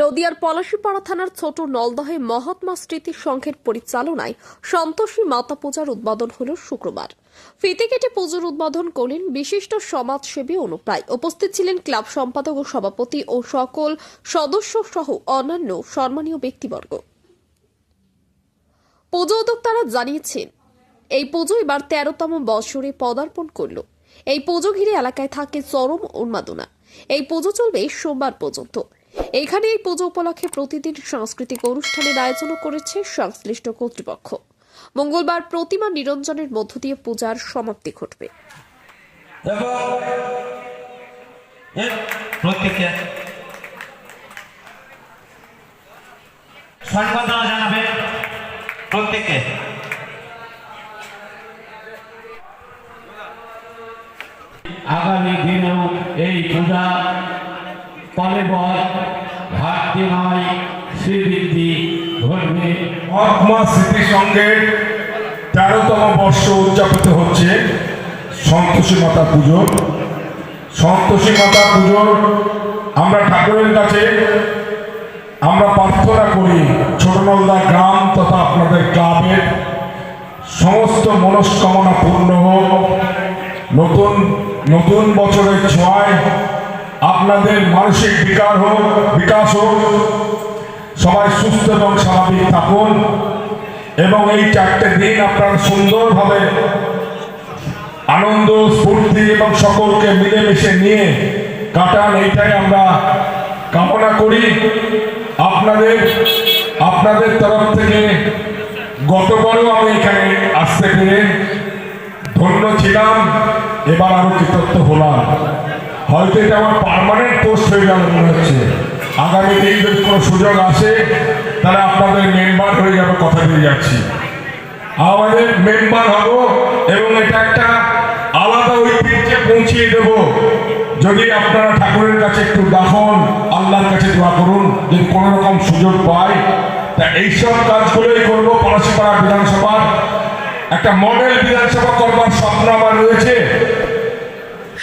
নদিয়ার পলাশীপাড়া থানার ছোট নলদহে মহাত্মা স্মৃতি সংঘের পরিচালনায় সন্তোষী মাতা পূজার উদ্বোধন হল শুক্রবার। ফিতে কেটে পুজোর উদ্বোধন করলেন বিশিষ্ট সমাজসেবী অনুপ্রায় উপস্থিত ছিলেন ক্লাব সম্পাদক ও সভাপতি ও সকল সদস্য সহ অন্যান্য সম্মানীয় ব্যক্তিবর্গ। পুজো উদ্যোক্তারা জানিয়েছেন, এই পুজো এবার তেরোতম বছরে পদার্পণ করল। এই পুজো ঘিরে এলাকায় থাকে চরম উন্মাদনা। এই পুজো চলবে সোমবার পর্যন্ত। এখানে এই পুজো উপলক্ষে প্রতিদিন সাংস্কৃতিক অনুষ্ঠানের আয়োজনও করেছে সংশ্লিষ্ট কর্তৃপক্ষ। মঙ্গলবার প্রতিমা নিরঞ্জনের মধ্য দিয়ে পূজার সমাপ্তি ঘটবে। আগামী দিনেও এই পূজা কলেবর ঘাটতি নয় শ্রীবৃদ্ধি ঘটবে মহাত্মা স্মৃতি সঙ্গের তেরোতম বর্ষ উদযাপিত হচ্ছে সন্তোষী মাতা পুজো। সন্তোষী মাতা পুজোর আমরা ঠাকুরের কাছে আমরা প্রার্থনা করি ছোটনলদা গ্রাম তথা আপনাদের ক্লাবের সমস্ত মনস্কামনা পূর্ণ হোক। নতুন নতুন বছরের ছোঁয়ায় আপনাদের মানসিক বিকার হোক, বিকাশ হোক, সবাই সুস্থ এবং স্বাভাবিক থাকুন। এবং এই চারটে দিন আপনারা সুন্দরভাবে আনন্দ, স্ফূর্তি এবং সকলকে মিলেমিশে নিয়ে কাটান, এইটাই আমরা কামনা করি। আপনাদের আপনাদের তরফ থেকে গতবারও আমি এখানে আসতে পেরে ধন্য ছিলাম, এবার আরও কৃতজ্ঞ হলাম। হয়তো এটা আমার পার্মানেন্ট পোস্ট হয়ে গেল মনে হচ্ছে। আগামী দিন যদি কোনো সুযোগ আসে, তাহলে আপনাদের মেম্বার হয়ে যাবে কথা দিয়ে যাচ্ছি। আমাদের মেম্বার হব এবং এটা একটা আলাদা ঐতিহ্যে পৌঁছিয়ে দেব। যদি আপনারা ঠাকুরের কাছে একটু ডাকুন, আল্লাহর কাছে দোয়া করুন, যদি কোনো রকম সুযোগ পাই, তা এইসব কাজগুলোই করব। পলাশিপাড়া বিধানসভার একটা মডেল বিধানসভা করবার স্বপ্ন আমার রয়েছে।